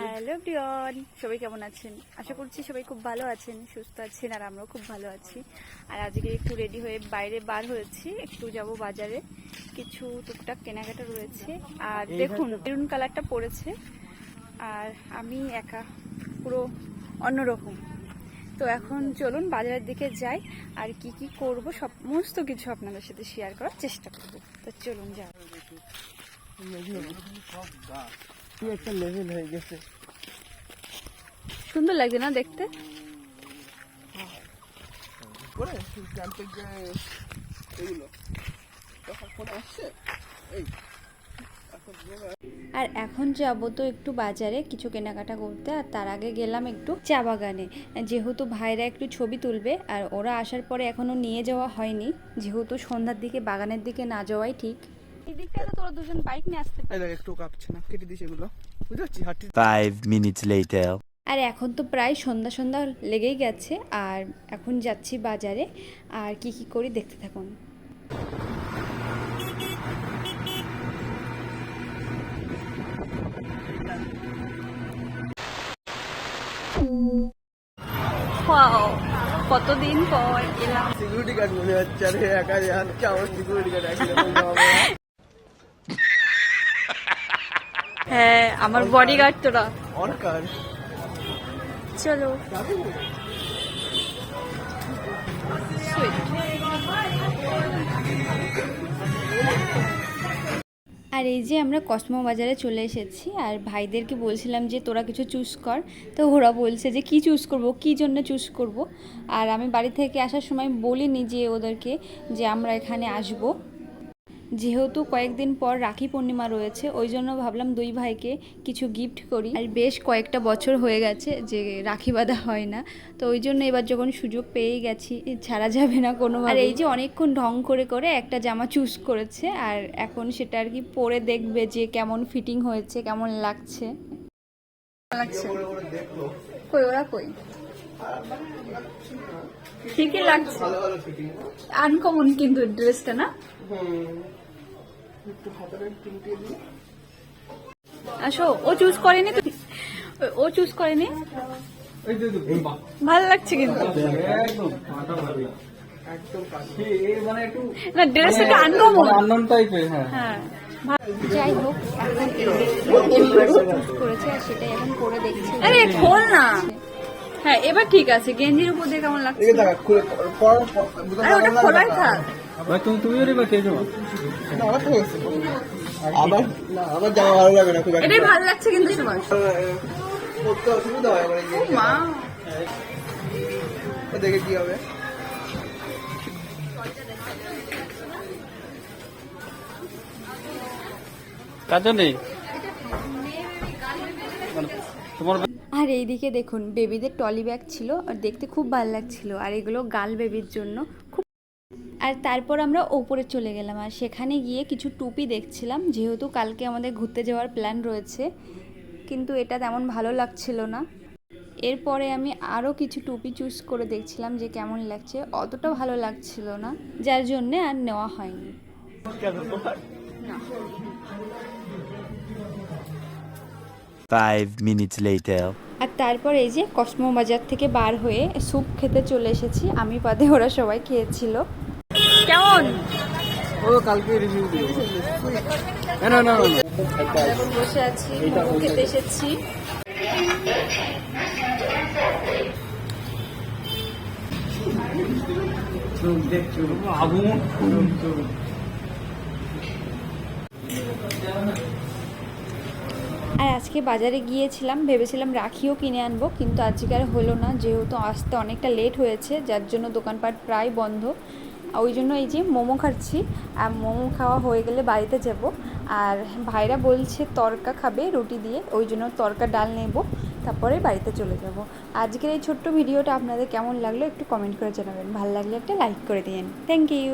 Hello প্রিয়ন সবাই কেমন আছেন? আশা করছি সবাই খুব ভালো আছেন সুস্থ আছেন আর আমরাও খুব ভালো আছি। আর আজকে একটু রেডি হয়ে বাইরে বার হয়েছি একটু যাব বাজারে। কিছু টুকটাক কেনাকাটা রয়েছে। আর দেখুন মেরুন কালারটা পড়েছে আর আমি একা পুরো অন্যরকম। তো এখন চলুন বাজারের দিকে যাই আর কি কি করব সমস্ত কিছু আপনাদের সাথে শেয়ার করার চেষ্টা করব। তো চলুন যাই। কি একটা লেভেল হয়ে গেছে। সুন্দর লাগছে না দেখতে? করে জানতে যে এগুলো। তখন ফোন আসছে? এই এখন আর এখন যাব তো একটু বাজারে কিছু কেনাকাটা করতে আর তার আগে গেলাম একটু চা বাগানে। যেহেতু ভাইরা একটু ছবি তুলবে আর ওরা আসার পরে এখনও নিয়ে যাওয়া হয়নি। যেহেতু সন্ধ্যার দিকে বাগানের দিকে না যাওয়াই ঠিক। আর এখন তো প্রায় সন্ধ্যা সন্ধ্যা লেগেই গেছে আর এখন যাচ্ছি বাজারে আর কি কি করি দেখতে থাকুন। কতদিন পর এলাম। সিকিউরিটি গার্ড মনে হচ্ছে আরে একা যাচ্ছে আমার সিকিউরিটি গার্ড হ্যাঁ আমার বডিগার্ড তোরা। অরকার চলো। আর এই যে আমরা কসমো বাজারে চলে এসেছি আর ভাইদেরকে বলছিলাম যে তোরা কিছু চুজ কর। তো ওরা বলছে যে কি চুজ করব কি জন্য চুজ করব? আর আমি বাড়ি থেকে আসার সময় বলিনি যে ওদেরকে যে আমরা এখানে আসব। যেহেতু কয়েকদিন পর রাখি পূর্ণিমা রয়েছে ওই জন্য ভাবলাম দুই ভাইকে কিছু গিফট করি। আর বেশ কয়েকটা বছর হয়ে গেছে যে রাখি বাঁধা হয় না তো ওই জন্য এবার যখন সুযোগ পেয়ে গেছি ছাড়া যাবে না কোনো আর এই যে অনেকক্ষণ ঢং করে করে একটা জামা চুজ করেছে আর এখন সেটা আর কি পরে দেখবে যে কেমন ফিটিং হয়েছে কেমন লাগছে। লাগছে? কই ওরা কই? ঠিকই লাগছে? ভালো ভালো আনকমন কিন্তু ড্রেসটা না? হুম। একটু আসো ও চুজ করেনি ও চুজ করেনি? ভালো লাগছে কিন্তু। একদম না ড্রেস একটা আনকমন টাইপের হ্যাঁ। হ্যাঁ। যাই হোক এখন চুজ করেছে আর সেটাই এখন করে দেখছি। আরে খোল না। হ্যাঁ এবার ঠিক আছে। গেঞ্জির উপর দিয়ে কেমন লাগছে? আরে ওটা খোলাই থাক। ভাই তুমি তুমিও রে বা কে যাব না আমার তো হয়েছে। আবার না আমার জামা ভালো লাগে না খুব এটাই ভালো লাগছে কিন্তু সবার পড়তে অসুবিধা হয় আমার মা। ও দেখে কি হবে। কার জন্যে তোমার আর এইদিকে দেখুন বেবিদের টলি ব্যাগ ছিল আর দেখতে খুব ভালো লাগছিল। আর এগুলো গাল বেবির জন্য খুব আর তারপর আমরা ওপরে চলে গেলাম আর সেখানে গিয়ে কিছু টুপি দেখছিলাম যেহেতু কালকে আমাদের ঘুরতে যাওয়ার প্ল্যান রয়েছে কিন্তু এটা তেমন ভালো লাগছিল না। এরপরে আমি আরও কিছু টুপি চুজ করে দেখছিলাম যে কেমন লাগছে অতটা ভালো লাগছিল না যার জন্যে আর নেওয়া হয়নি। Five minutes later. আর তারপর এই যে কসমো বাজার থেকে বার হয়ে স্যুপ খেতে চলে এসেছি। আমি বাদে ওরা সবাই খেয়েছিল। কেমন? ও কালকে রিভিউ দিও। না না না এখন বসে আছি মোমো খেতে এসেছি। আগুন আর আজকে বাজারে গিয়েছিলাম, ভেবেছিলাম রাখিও কিনে আনব, কিন্তু আজকে আর হলো না, যেহেতু আসতে অনেকটা লেট হয়েছে, যার জন্য দোকানপাট প্রায় বন্ধ। ওই জন্য এই যে মোমো খাচ্ছি, আর মোমো খাওয়া হয়ে গেলে বাড়িতে যাব। আর ভাইরা বলছে তরকা খাবে রুটি দিয়ে, ওই জন্য তরকা ডাল নেব, তারপরে বাড়িতে চলে যাব। আজকের এই ছোট্ট ভিডিওটা আপনাদের কেমন লাগল একটু কমেন্ট করে জানাবেন। ভালো লাগলে একটা লাইক করে দিন থ্যাংক ইউ